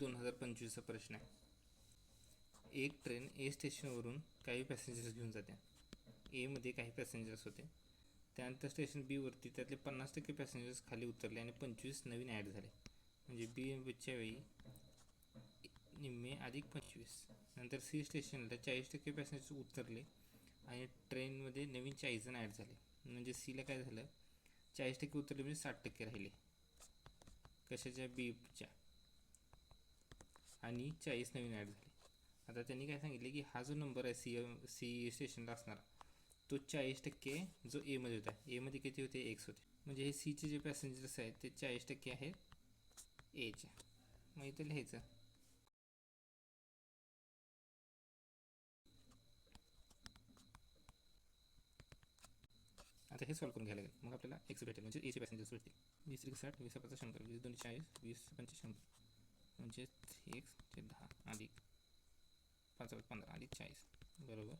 दोन हजार पंचवीसचा प्रश्न आहे. एक ट्रेन ए स्टेशनवरून काही पॅसेंजर्स घेऊन जाते. एमध्ये काही पॅसेंजर्स होते. त्यानंतर स्टेशन बीवरती त्यातले पन्नास टक्के पॅसेंजर्स खाली उतरले आणि पंचवीस नवीन ॲड झाले. म्हणजे बीच्या वेळी निम्मे अधिक पंचवीस. नंतर सी स्टेशनला चाळीस टक्के पॅसेंजर्स उतरले आणि ट्रेनमध्ये नवीन चाळीस जण ॲड झाले. म्हणजे सीला काय झालं? चाळीस टक्के उतरले म्हणजे साठ टक्के राहिले. कशाच्या? बीच्या आणि चाळीस नवीन ॲड झाले. आता त्यांनी काय सांगितले की हा जो नंबर आहे सी एम सी स्टेशनला असणारा तो चाळीस टक्के जो एमध्ये होता. एमध्ये किती होते? एक्स होते. म्हणजे हे सीचे जे पॅसेंजर्स आहेत ते चाळीस टक्के आहेत एचे मग इथं लिहायचं. आता हे सॉल्व करून घ्यायला लागेल. मग आपल्याला एक्स भेटेल. म्हणजे एचे पॅसेंजर्स भेटतील. वीस एक साठ वीस पाच शंभर. वीस दोन चाळीस वीस पंचवीस शंभर. म्हणजे एक्स ते दहा अधिक पाच पंधरा अधिक चाळीस. बरोबर?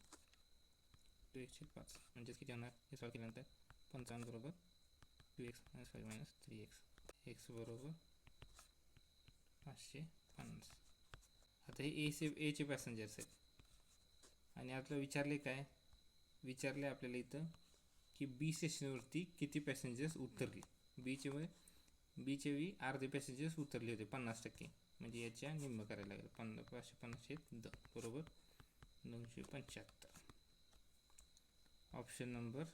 टू एकशे पाच. म्हणजेच किती होणार? हे सॉल्व केल्यानंतर पंचावन्न बरोबर two x minus five minus three x x बरोबर पाचशे पन्नास. आता हे एचे एचे पॅसेंजर्स आहेत. आणि आपल्याला विचारले काय? विचारले आपल्याला इथं की बी स्टेशनवरती किती पॅसेंजर्स उतरले? बीचे बीचे वी अर्धे पॅसेंजर्स उतरले होते पन्नास टक्के. म्हणजे याच्या निम्म करायला लागेल. पन्ना पाचशे पन्नासशे द बरोबर? दोनशे पंच्याहत्तर. Option number